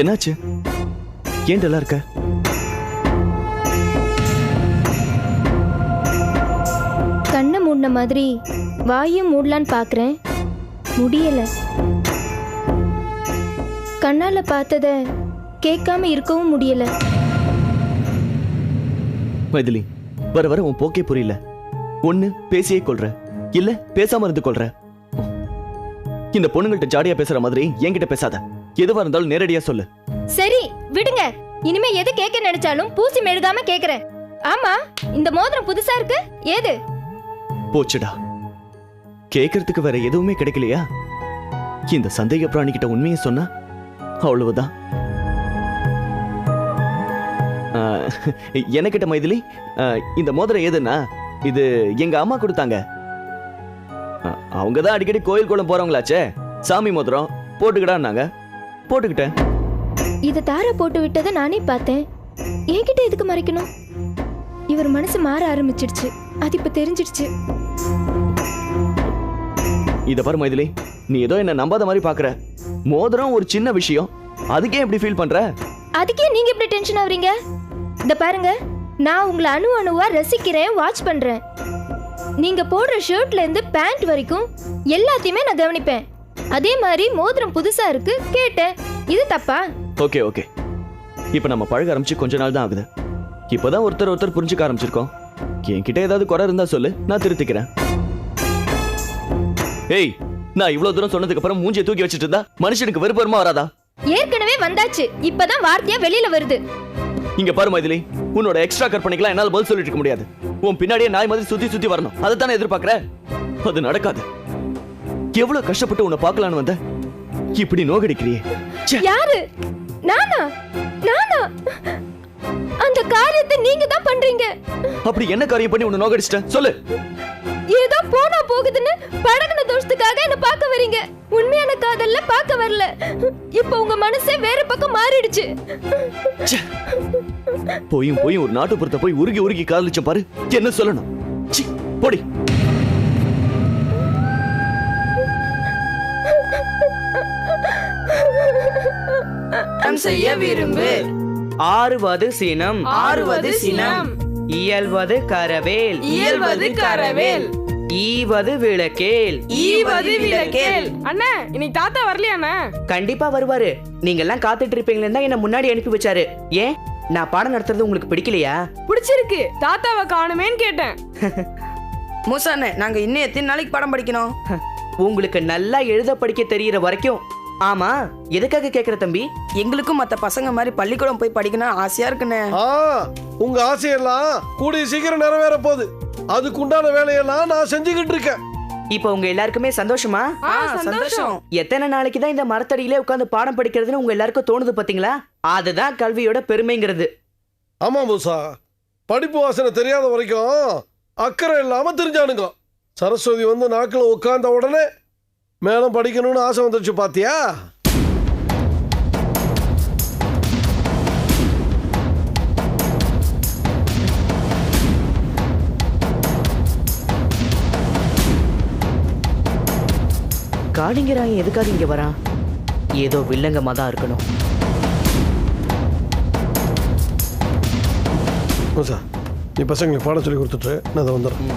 என்னாச்சு? ஏன் டல்லா இருக்க? கண்ணை மூடின மாதிரி வாயும் மூடலான்னு பார்க்குறேன் முடியல. கண்ணால பார்த்தத கேட்காம இருக்கவும் முடியல. மைதிலி வர வர உன் போக்கே புரியல. ஒண்ணு பேசியே கொள்ற. இல்ல பேசாம இருந்து கொள்ற. இந்த பொண்ணுங்கள்ட்ட ஜாடியா பேசுற மாதிரி என்கிட்ட பேசாத. எதுவா இருந்தாலும் நேரடியா சொல்லு. சரி விடுங்க. இனிமே எது கேட்க நினைச்சாலும் பூசி மெழுகாம கேக்குறேன். ஆமா இந்த மோதிரம் புதுசா இருக்கு. ஏது? போச்சுடா. கேக்குறதுக்கு வேற எதுவுமே கிடைக்கலையா? இந்த சந்தேக பிராணி கிட்ட உண்மையை சொன்னா அவ்வளவுதான். எனக்கிட்ட மைதிலி? இந்த மோதிரம் ஏதுன்னா? இது எங்க அம்மா கொடுத்தாங்க. அவங்க தான் அடிக்கடி கோயில் குளம் போறவங்களாச்சே. சாமி மோதிரம் போட்டுக்கிடான்னாங்க. போட்டுக்கிட்டேன். இத தார போட்டு விட்டதை நானே பார்த்தேன். என்கிட்ட எதுக்கு மறைக்கணும்? இவர் மனசு மாற ஆரம்பிச்சிடுச்சு. அது இப்ப தெரிஞ்சிடுச்சு. இத பாரு மைதிலி நீ ஏதோ என்ன நம்பாத மாதிரி பாக்குற. மோதிரம் ஒரு சின்ன விஷயம். அதுக்கே எப்படி ஃபீல் பண்ற? அதுக்கே நீங்க இப்படி டென்ஷன் ஆவறீங்க? இந்த பாருங்க நான் உங்களை அணு அணுவா ரசிக்கிறேன் வாட்ச் பண்றேன். நீங்க போடுற ஷர்ட்ல இருந்து பேண்ட் வரைக்கும் எல்லாத்தையுமே நான் கவனிப்பேன். அதே மாதிரி மோதிரம் புதுசா இருக்கு கேட்டேன். இது தப்பா? Okay okay. இப்போ நம்ம பழக ஆரம்பிச்சு கொஞ்ச நாள் தான் ஆகுது. இப்போதான் ஒருத்தர் ஒருத்தர் புரிஞ்சுக்க ஆரம்பிச்சிருக்கோம். என்கிட்ட ஏதாவது குறை இருந்தா சொல்லு நான் திருத்திக்கிறேன். ஏய் நான் இவ்வளவு தூரம் சொன்னதுக்கு அப்புறம் மூஞ்சியை தூக்கி வச்சிட்டு இருந்தா மனுஷனுக்கு வெறுப்பு வருமா வராதா? ஏற்கனவே வந்தாச்சு. இப்பதான் வார்த்தையா வெளியில வருது. இங்க பாரு மைதிலி உன்னோட எக்ஸ்ட்ரா கற்பனைக்கெல்லாம் என்னால பதில் சொல்லிட்டு இருக்க முடியாது. உன் பின்னாடியே நாய் மாதிரி சுத்தி சுத்தி வரணும். அதை தானே எதிர்பார்க்கற? அது நடக்காது. எவ்வளவு கஷ்டப்பட்டு உன்னை பார்க்கலான்னு வந்த? இப்படி நோகடிக்கிறியே. யாரு? நானா? நானா? அந்த காரியத்தை நீங்க தான் பண்றீங்க. அப்படி என்ன காரியம் பண்ணி உன்னை நோகடிச்சிட்ட? சொல்லு. ஏதோ போனா போகுதுன்னு பழகுன தோஷத்துக்காக என்ன பார்க்க வரீங்க. உண்மையான காதல்ல பார்க்க வரல. இப்போ உங்க மனசே வேற பக்கம் மாறிடுச்சு. ச்சே. போயும் போயும் ஒரு நாட்டுப்புறத்தை போய் உருகி உருகி காதலிச்ச பாரு. என்ன சொல்லணும்? போடி. மனம் செய்ய விரும்பு. ஆறுவது சினம். ஆறுவது சினம். இயல்வது கரவேல். இயல்வது கரவேல். ஈவது விளக்கேல். ஈவது விளக்கேல். அண்ணா இன்னைக்கு தாத்தா வரலையா அண்ணா? கண்டிப்பா வருவாரு. நீங்க எல்லாம் காத்துட்டு இருப்பீங்களேன்னு தான் என்ன முன்னாடி அனுப்பி வச்சாரு. ஏன்? நான் பாடம் நடத்துறது உங்களுக்கு பிடிக்கலையா? பிடிச்சிருக்கு. தாத்தாவை காணுமேன்னு கேட்டேன். மூசாண்ணே நாங்க இன்னும் எத்தனை நாளைக்கு படம் படிக்கணும்? உங்களுக்கு நல்லா எழுத படிக்க தெரியற வரைக்கும் ஆமா எதுக்காக கேக்குற தம்பி? எங்களுக்கும் மத்த பசங்க மாதிரி பள்ளிக்கூடம் போய் படிக்கணும் ஆசையா இருக்குண்ணே. ஆ உங்க ஆசையெல்லாம் கூடிய சீக்கிரம் நிறைவேற போகுது அதுக்குண்டான வேலையெல்லாம் நான் செஞ்சுக்கிட்டு இருக்கேன். இப்போ உங்க எல்லாருக்குமே சந்தோஷமா? சந்தோஷம். எத்தனை நாளைக்கு தான் இந்த மரத்தடியிலே உட்காந்து பாடம் படிக்கிறதுன்னு உங்க எல்லாருக்கும் தோணுது பாத்தீங்களா? அதுதான் கல்வியோட பெருமைங்கிறது. ஆமா மூசா. படிப்பு வாசனை தெரியாத வரைக்கும் அக்கறை இல்லாம தெரிஞ்சானுங்க. சரஸ்வதி வந்து நாக்கில் உட்கார்ந்த உடனே மேலும் படிக்கணும்னு ஆசை வந்துருச்சு பாத்தியா? காளிங்கராயன் எதுக்காக இங்க வரான்? ஏதோ வில்லங்கமா தான் இருக்கணும். மூசா நீ பசங்களுக்கு பாடம் சொல்லி கொடுத்துட்டு நான் அதை வந்துடுறேன்.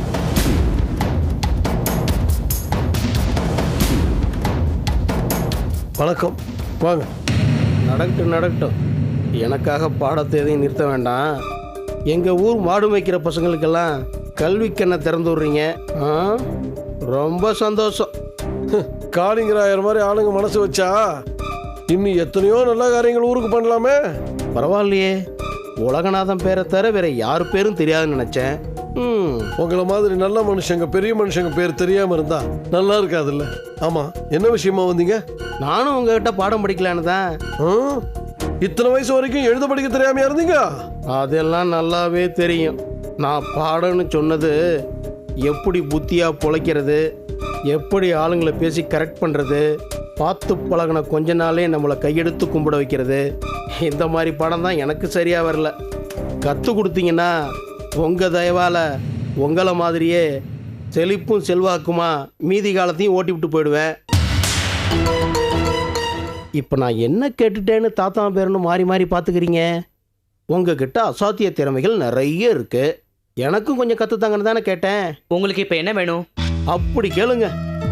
வணக்கம். வாங்க. நடக்கட்டும் நடக்கட்டும். எனக்காக பாடத்தை எதையும் நிறுத்த வேண்டாம். எங்கள் ஊர் மாடு மேய்க்கிற பசங்களுக்கெல்லாம் கல்வி கண்ணை திறந்து விட்றீங்க. ரொம்ப சந்தோஷம். காளிங்கராயர் மாதிரி ஆளுங்க மனசு வச்சா இன்னும் எத்தனையோ நல்ல காரியங்கள் ஊருக்கு பண்ணலாமே. பரவாயில்லையே. உலகநாதன் பேரை தவிர வேற யார் பேரும் தெரியாதுன்னு நினச்சேன். உங்களை மாதிரி நல்ல மனுஷங்க பெரிய மனுஷங்க பேர் தெரியாம இருந்தா நல்லா இருக்காதுல்ல? ஆமா என்ன விஷயமா வந்தீங்க? நானும் உங்ககிட்ட பாடம் படிக்கலான்னு தான்? இத்தனை வயசு வரைக்கும் எழுத படிக்க தெரியாமையா இருந்தீங்க? அதெல்லாம் நல்லாவே தெரியும். நான் பாடம்னு சொன்னது எப்படி புத்தியாக பொழைக்கிறது எப்படி ஆளுங்களை பேசி கரெக்ட் பண்ணுறது பார்த்து பழகின கொஞ்ச நாளே நம்மளை கையெடுத்து கும்பிட வைக்கிறது. இந்த மாதிரி படம் தான் எனக்கு சரியாக வரல. கற்றுக் கொடுத்தீங்கன்னா உங்கள் தயவால் உங்களை மாதிரியே செழிப்பும் செல்வாக்குமா மீதி காலத்தையும் ஓட்டி விட்டு போயிடுவேன். இப்போ நான் என்ன கேட்டுட்டேன்னு தாத்தா பேருன்னு மாறி மாறி பார்த்துக்கிறீங்க உங்ககிட்ட அசாத்திய திறமைகள் நிறைய இருக்கு. எனக்கும் கொஞ்சம் கற்றுத்தாங்கன்னு தானே கேட்டேன். உங்களுக்கு இப்ப என்ன வேணும்? அப்படி கேளுங்க.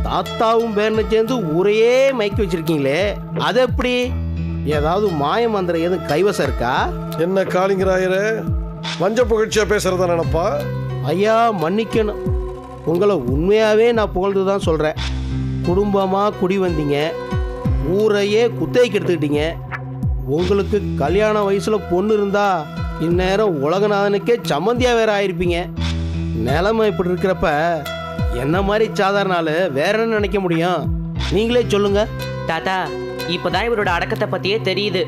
தாத்தாவும் பேரனை சேர்ந்து ஊரையே மயக்கி வச்சிருக்கீங்களே அது எப்படி? ஏதாவது மாய மந்திரம் எதுவும் கைவசம் இருக்கா? என்ன காளிங்கராயரே? வஞ்ச புகழ்ச்சியா பேசுறதா நினப்பா? ஐயா மன்னிக்கணும். உங்களை உண்மையாகவே நான் புகழ்ந்து தான் சொல்கிறேன் குடும்பமாக குடி வந்தீங்க. ஊரையே குத்தகைக்கு எடுத்துக்கிட்டீங்க. உங்களுக்கு கல்யாண வயசில் பொண்ணு இருந்தா இந்நேரம் உலகநாதனுக்கே சம்மந்தியாக வேற ஆயிருப்பீங்க. நிலைமை இப்படி இருக்கிறப்ப என்ன மாதிரி சாதாரண ஆளு வேற என்ன நினைக்க முடியும்? நீங்களே சொல்லுங்க. தாத்தா இப்பதான் இவரோட அடக்கத்தை பத்தியே தெரியுது.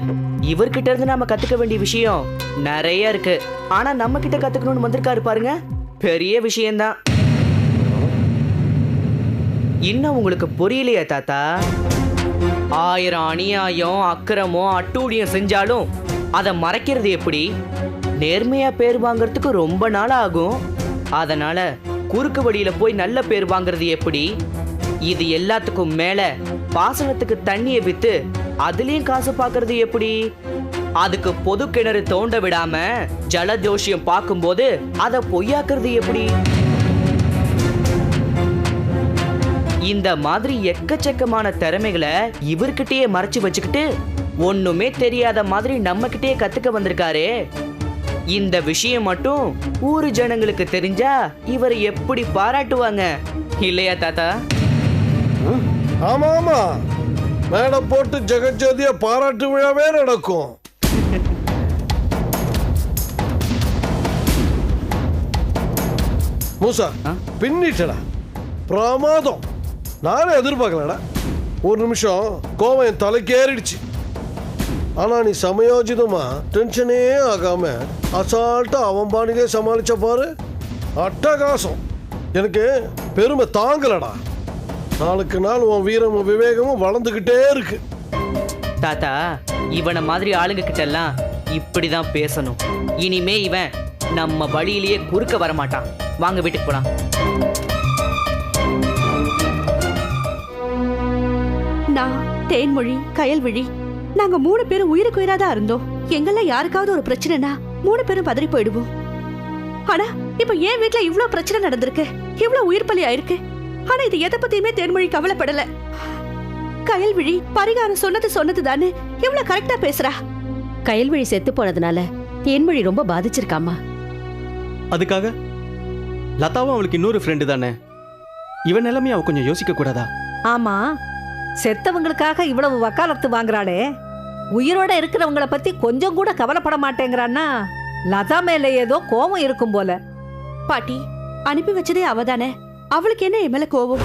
இவர்கிட்ட இருந்து நாம கத்துக்க வேண்டிய விஷயம் நிறைய இருக்கு. ஆனா நம்ம கிட்ட கத்துக்கணும்னு வந்திருக்காரு பாருங்க. பெரிய விஷயம்தான். இன்னும் உங்களுக்கு புரியலையா தாத்தா? ஆயிரம் அநியாயம் அக்கிரமோ அட்டூழியம் செஞ்சாலும் அதை மறைக்கிறது எப்படி? நேர்மையா பேர் வாங்குறதுக்கு ரொம்ப நாள் ஆகும். அதனால குறுக்கு வழியில போய் நல்ல பேர் வாங்குறது எப்படி? இது எல்லாத்துக்கும் மேல பாசனத்துக்கு தண்ணியை வித்து அதுலயும் காசு பார்க்கறது எப்படி? அதுக்கு பொது கிணறு தோண்ட விடாம ஜலஜோஷியம் பார்க்கும்போது அதை பொய்யாக்குறது எப்படி? இந்த மாதிரி எக்கச்சக்கமான திறமைகளை இவர்கிட்டயே மறைச்சு வச்சுக்கிட்டு ஒண்ணுமே தெரியாத மாதிரி நம்ம கிட்டயே கத்துக்க வந்திருக்காரே. இந்த விஷயம் மட்டும் ஊரு ஜனங்களுக்கு தெரிஞ்சா இவரை எப்படி பாராட்டுவாங்க? இல்லையா தாத்தா? ஆமா ஆமா மேடை போட்டு ஜெகஜோதிய பாராட்டு விழாவே நடக்கும். மூசா பின்னிட்டடா. பிரமாதம். நானே எதிர்பார்க்கலடா. ஒரு நிமிஷம் கோவம் என் தலைக்கேறிடுச்சு ஆனா நீ சமயோஜிதமா டென்ஷனே ஆகாம அசால்ட்டா அவன் பாணிலே சமாளிச்ச பாரு. அட்டகாசம். எனக்கு பெருமை தாங்கலடா. நாளுக்கு நாள் உன் வீரமும் விவேகமும் வளர்ந்துக்கிட்டே இருக்கு. தாத்தா இவனை மாதிரி ஆளுங்க கிட்ட எல்லாம் இப்படிதான் பேசணும். இனிமே இவன் நம்ம வழியிலேயே குறுக்க வர மாட்டான் வாங்க வீட்டுக்கு போலாம். நான் தேன்மொழி கயல்விழி நாங்க மூணு பேரும் உயிருக்கு உயிராதான் இருந்தோம். எங்கள யாருக்காவது ஒரு பிரச்சனைனா மூணு பேரும் பதறி போயிடுவோம். ஆனா இப்ப என் வீட்ல இவ்ளோ பிரச்சனை நடந்திருக்கு. இவ்ளோ உயிர் பலி ஆயிருக்கு ஆனா இது எதை பத்தியுமே தேன்மொழி கவலைப்படல. கயல்விழி பரிகாரம் சொன்னது சொன்னது தானே இவ்வளவு கரெக்டா பேசுறா. கயல்வழி செத்து போனதுனால தேன்மொழி ரொம்ப பாதிச்சிருக்காமா அதுக்காக? லதாவும் அவளுக்கு இன்னொரு ஃப்ரெண்டு தானே? இவன் நிலைமையை அவ கொஞ்சம் யோசிக்க கூடாதா? ஆமா. செத்தவங்களுக்காக இவ்வளவு வக்காலத்து வாங்குறாளே. உயிரோட இருக்கிறவங்கள பத்தி கொஞ்சம் கூட கவலைப்பட மாட்டேங்கிறான்னா லதா மேல ஏதோ கோபம் இருக்கும் போல. பாட்டி அனுப்பி வச்சதே அவதானே அவளுக்கு என்ன என் மேல கோவம்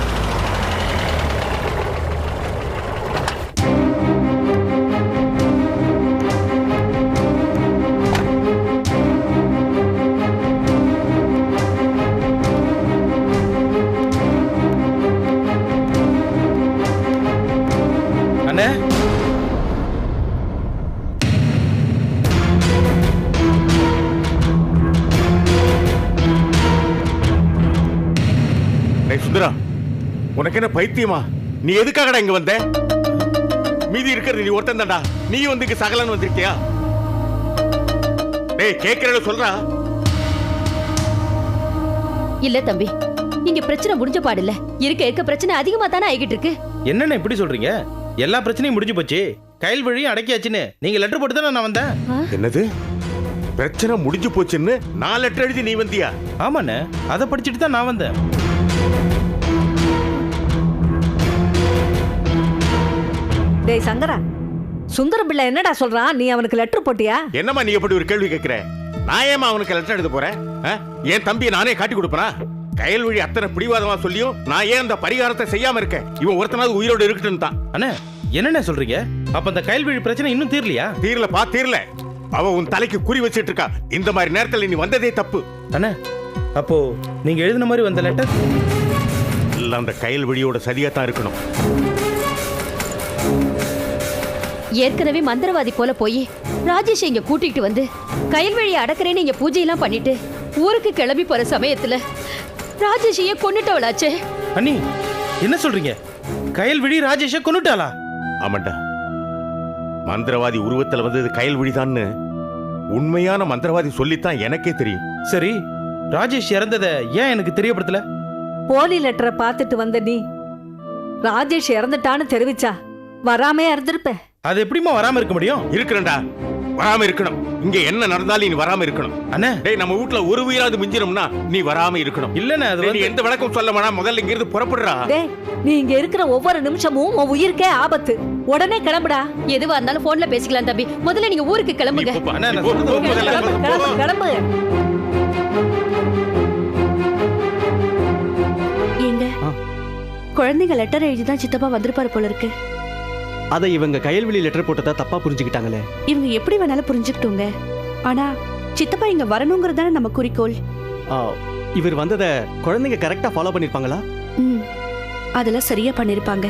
உனக்கு என்ன பைத்தியமா? நீ எதுக்காகடா இங்க வந்த? மீதி இருக்கிறது நீ ஒருத்தன் தான்டா. நீ வந்து இங்க சகலன்னு வந்திருக்கியா? டேய் கேட்கறத சொல்றா. இல்ல தம்பி. இங்க பிரச்சனை முடிஞ்ச பாடில்ல. இருக்க இருக்க பிரச்சனை அதிகமா தானே ஆகிட்டு இருக்கு. என்னண்ணே இப்படி சொல்றீங்க? எல்லா பிரச்சனையும் முடிஞ்சு போச்சு. கைல் வழியும் அடக்கியாச்சுன்னு. நீங்க லெட்டர் போட்டு தானே நான் வந்தேன். என்னது? பிரச்சனை முடிஞ்சு போச்சுன்னு நான் லெட்டர் எழுதி நீ வந்தியா? ஆமாண்ணே. அதை படிச்சுட்டு தான் நான் வந்தேன். டேய் சங்கரா. சுந்தர பிள்ளை என்னடா சொல்றான் நீ அவனுக்கு லெட்டர் போட்டியா? என்னம்மா நீ எப்படி ஒரு கேள்வி கேட்கிற? நான் ஏமா அவனுக்கு லெட்டர் எழுத போறேன்? என் தம்பியை நானே காட்டி கொடுப்பனா? கயல் வழி அத்தனை பிடிவாதமா சொல்லியும் நான் ஏன் அந்த பரிகாரத்தை செய்யாம இருக்கேன்? இவன் ஒருத்தனாவது உயிரோடு இருக்கட்டும் தான். அண்ணே என்னண்ணே சொல்றீங்க? அப்ப அந்த கைல்வழி பிரச்சனை இன்னும் தீரலையா? தீரலப்பா தீரல. அவ உன் தலைக்கு குறி வச்சிட்டு இருக்கா. இந்த மாதிரி நேரத்துல நீ வந்ததே தப்பு. அண்ணே அப்போ நீங்க எழுதின மாதிரி வந்த லெட்டர் எல்லாம் அந்த கயல் வழியோட சரியா தான் இருக்கணும். ஏற்கனவே மந்திரவாதி போல போய் ராஜேஷ் இங்க கூட்டிட்டு வந்து கயல்வழியை அடக்கிறேன்னு இங்க பூஜையெல்லாம் பண்ணிட்டு ஊருக்கு கிளம்பி போற சமயத்துல ராஜேஷையே கொண்டுட்டவளாச்சே அண்ணி என்ன சொல்றீங்க? கயல்விழி ராஜேஷை கொன்னுட்டாளா? ஆமாண்டா. மந்திரவாதி உருவத்துல வந்தது கயல் விழிதான்னு உண்மையான மந்திரவாதி சொல்லித்தான் எனக்கே தெரியும். சரி ராஜேஷ் இறந்ததை ஏன் எனக்கு தெரியப்படுத்தல? போலி லெட்டரை பார்த்துட்டு வந்த நீ ராஜேஷ் இறந்துட்டான்னு தெரிவிச்சா வராமே இருந்திருப்ப. அது எப்படிம்மா வராம இருக்க முடியும்? இருக்கிறேன்டா வராம இருக்கணும். இங்க என்ன நடந்தாலும் நீ வராம இருக்கணும். அண்ணே. டேய் நம்ம வீட்ல ஒரு உயிராது மிஞ்சினோம்னா நீ வராம இருக்கணும். இல்லண்ணே அது நீ வந்து எந்த விளக்கம் சொல்ல வேணாம். முதல்ல இங்க இருந்து புறப்படுறா. டேய் நீ இங்க இருக்கிற ஒவ்வொரு நிமிஷமும் உன் உயிருக்கே ஆபத்து. உடனே கிளம்புடா. எதுவா இருந்தாலும் போன்ல பேசிக்கலாம் தம்பி. முதல்ல நீங்க ஊருக்கு கிளம்புங்க. கிளம்பு. குழந்தைங்க லெட்டர் எழுதி தான் சித்தப்பா வந்திருப்பாரு போல இருக்கு. அதை இவங்க கயல்வெளி லெட்டர் போட்டதா தப்பா புரிஞ்சுக்கிட்டாங்களே. இவங்க எப்படி வேணாலும் புரிஞ்சுக்கிட்டோங்க. ஆனா சித்தப்பா இங்க வரணுங்கிறது தானே நம்ம குறிக்கோள். இவர் வந்ததை குழந்தைங்க கரெக்டா ஃபாலோ பண்ணிருப்பாங்களா? ம் அதெல்லாம் சரியா பண்ணிருப்பாங்க.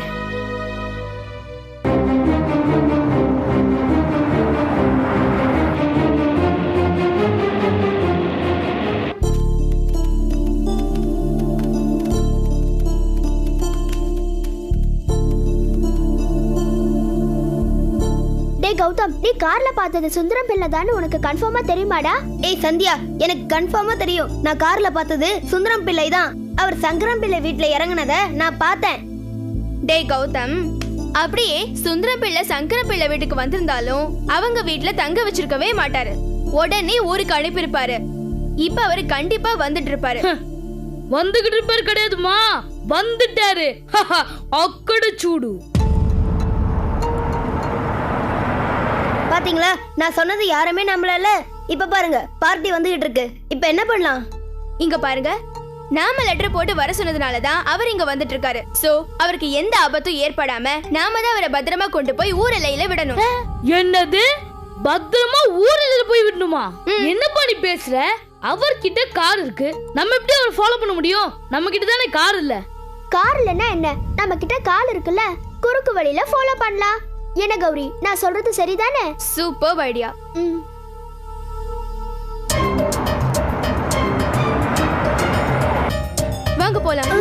கௌதம் நீ கார்ல பார்த்தது சுந்தரம் பிள்ளை தானே உனக்கு கன்ஃபார்மா தெரியுமாடா? ஏய் சந்தியா எனக்கு கன்ஃபார்மா தெரியும். நான் கார்ல பார்த்தது சுந்தரம் பிள்ளை தான். அவர் சங்கரம் பிள்ளை வீட்ல இறங்குனத நான் பார்த்தேன். டேய் கௌதம் அப்படியே சுந்தரம் பிள்ளை சங்கர பிள்ளை வீட்டுக்கு வந்திருந்தாலும் அவங்க வீட்ல தங்க வச்சிருக்கவே மாட்டாரு. உடனே ஊருக்கு அனுப்பியிருப்பாரு. இப்ப அவரு கண்டிப்பா வந்துட்டு இருப்பாரு வந்துகிட்டு இருப்பாரு கிடையாதுமா வந்துட்டாரு. அக்கட சூடு. பாத்தீங்களா? நான் சொன்னது யாருமே நம்பலல இப்ப பாருங்க பார்ட்டி வந்துகிட்டு இருக்கு. இப்ப என்ன பண்ணலாம்? இங்க பாருங்க. நாம லெட்டர் போட்டு வர சொன்னதுனால தான் அவர் இங்க வந்துட்டு இருக்காரு. சோ அவருக்கு எந்த ஆபத்தும் ஏற்படாம நாம தான் அவரை பத்திரமா கொண்டு போய் ஊர் எல்லையில விடணும். என்னது? பத்திரமா ஊர்ல போய் விடணுமா? என்னப்பா நீ பேசுற? அவர்கிட்ட கார் இருக்கு. நம்ம எப்படி அவரை ஃபாலோ பண்ண முடியும்? நம்ம கிட்ட தானே கார் இல்ல. கார் இல்லைன்னா என்ன? நம்ம கிட்ட கால் இருக்குல்ல. குறுக்கு வழியில ஃபாலோ பண்ணலாம். என்ன கௌரி நான் சொல்றது சரிதானே? சூப்பர் ஐடியா ம். வாங்க போலாம்.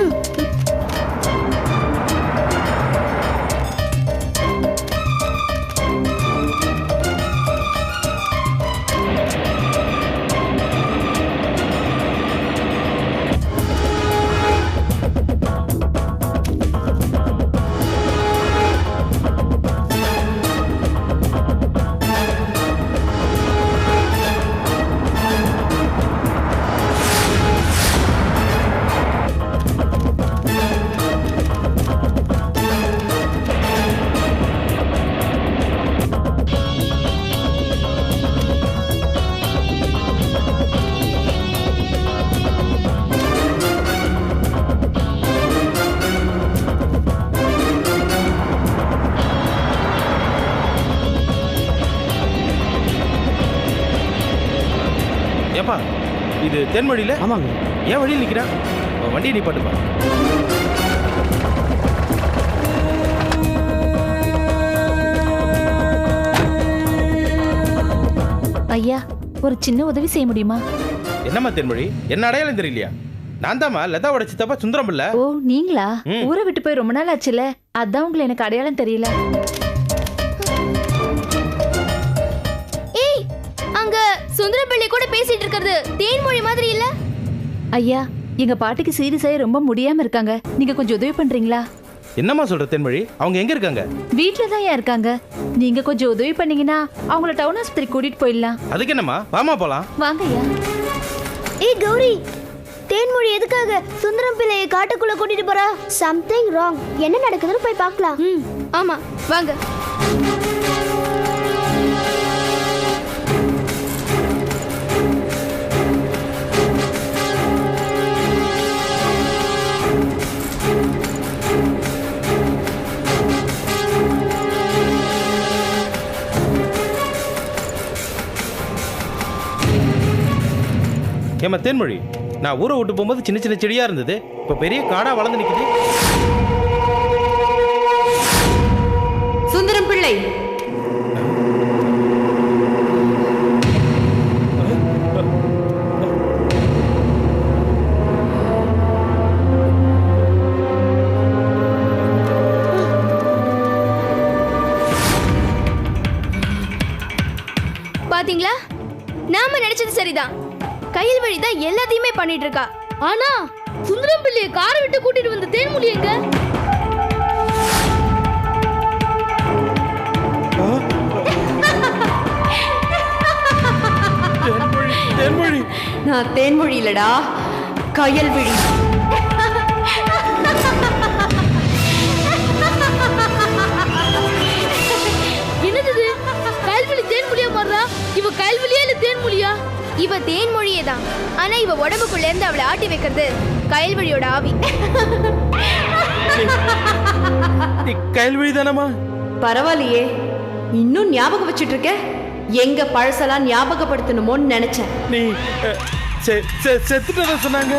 தென்மொழியில ஆமாங்க. ஏன் வழியில் நிக்கிறான் வண்டியை நீ பாட்டுப்பா ஐயா ஒரு சின்ன உதவி செய்ய முடியுமா? என்னம்மா தென்மொழி? என்ன அடையாளம் தெரியலையா? நான் தாம்மா லதாவோட சித்தப்பா சுந்தரம் இல்ல? ஓ நீங்களா. ஊரை விட்டு போய் ரொம்ப நாள் ஆச்சுல அதான் உங்களை எனக்கு அடையாளம் தெரியல. கூட பேசிட்டு இருக்கிறது. தேன்மொழி மாதிரி இல்ல? ஐயா எங்க பாட்டிக்கு சீரியஸாகி ரொம்ப முடியாம இருக்காங்க. நீங்க கொஞ்சம் உதவி பண்றீங்களா? என்னம்மா சொல்ற தென்மொழி அவங்க எங்க இருக்காங்க? வீட்ல தான் ஏன் இருக்காங்க. நீங்க கொஞ்சம் உதவி பண்ணீங்கன்னா அவங்கள டவுன் ஆஸ்பத்திரி கூட்டிட்டு போயிடலாம். அதுக்கு என்னம்மா? வாமா போலாம். வாங்க ஐயா. ஏய் கௌரி தேன்மொழி எதுக்காக சுந்தரம் பிள்ளையை காட்டுக்குள்ள கூட்டிட்டு போறா? சம்திங் ராங் என்ன நடக்குதுன்னு போய் பார்க்கலாம். ம் ஆமா. வாங்க. ஏமா தேன்மொழி? நான் ஊரை விட்டு போகும்போது சின்ன சின்ன செடியா இருந்தது. இப்போ பெரிய காடா வளர்ந்து நிக்குது. சுந்தரம் பிள்ளை கையில் வழி தான் எல்லாத்தையுமே பண்ணிட்டு இருக்கா ஆனா சுந்தரம் பிள்ளைய காரை விட்டு கூட்டிட்டு வந்த தேன்மொழி எங்க? தேன்மொழி நான் தேன்மொழி இல்லடா. கயல்விழி இவ தேன்மொழியே தான் ஆனா இவ உடம்புக்குள்ள இருந்து அவளை ஆட்டி வைக்கிறது கயல்வழியோட ஆவி. நீ கயல்விழி தானம்மா? பரவாயில்லையே. இன்னும் ஞாபகம் வச்சுட்டு இருக்க எங்க பழசெல்லாம் ஞாபகப்படுத்தணுமோன்னு நினைச்சேன். நீ அஹ், செ- செ- செத்துட்டதா சொன்னாங்க?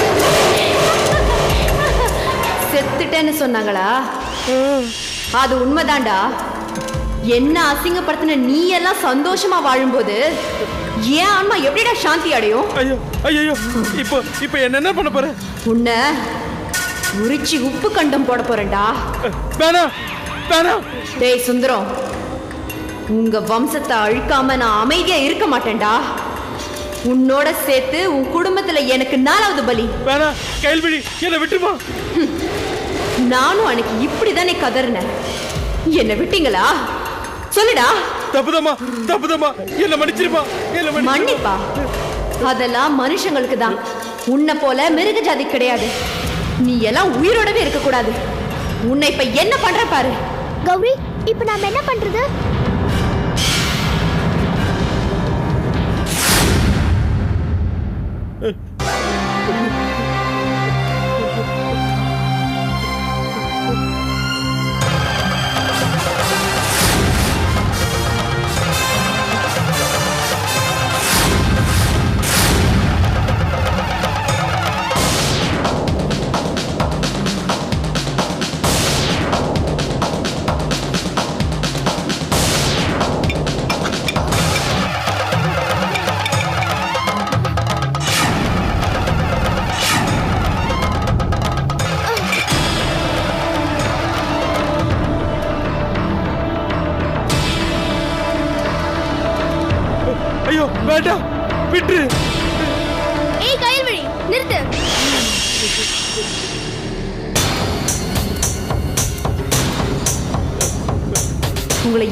செத்துட்டேன்னு சொன்னாங்களா? அது உண்மைதான்டா என்ன அசிங்கப்படுத்தின நீ எல்லாம் சந்தோஷமா வாழும்போது ஏன் ஆன்மா எப்படிடா சாந்தி அடையும்? ஐயோ ஐயோ இப்போ இப்போ என்ன பண்ண போற? உன்னை உரிச்சு உப்பு கண்டம் போட போறேன்டா. வேணாம் வேணாம் டேய் சுந்தரம். உங்க வம்சத்தை அழிக்காம நான் அமைதியா இருக்க மாட்டேன்டா. உன்னோட சேர்த்து உன் குடும்பத்துல எனக்கு நாலாவது பலி. வேணாம் கயல்விழி என்னை விட்டுமா நானும் அன்னைக்கு இப்படிதானே கதறினேன். என்ன விட்டீங்களா? சொல்லுடா. தப்புதம்மா தப்புதம்மா. என்ன மன்னிச்சிருப்பா என்ன மன்னி மன்னிப்பா. அதெல்லாம் மனுஷங்களுக்கு தான் உன்னை போல மிருக ஜாதி கிடையாது. நீ எல்லாம் உயிரோடவே இருக்க கூடாது உன்னை இப்ப என்ன பண்ற பாரு. கௌரி இப்ப நாம என்ன பண்றது?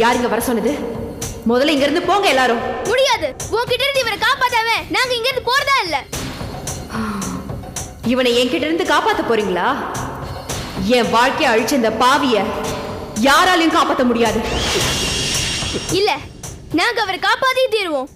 உங்களை யாருங்க வர சொன்னது? முதல்ல இங்க இருந்து போங்க எல்லாரும். முடியாது. உன்கிட்ட இருந்து இவரை காப்பாத்தாம நாங்க இங்க இருந்து போறதா இல்ல. இவனை என்கிட்ட இருந்து காப்பாத்த போறீங்களா? என் வாழ்க்கைய அழிச்ச இந்த பாவிய யாராலையும் காப்பாத்த முடியாது. இல்ல நாங்க அவரை காப்பாத்தி தீருவோம்.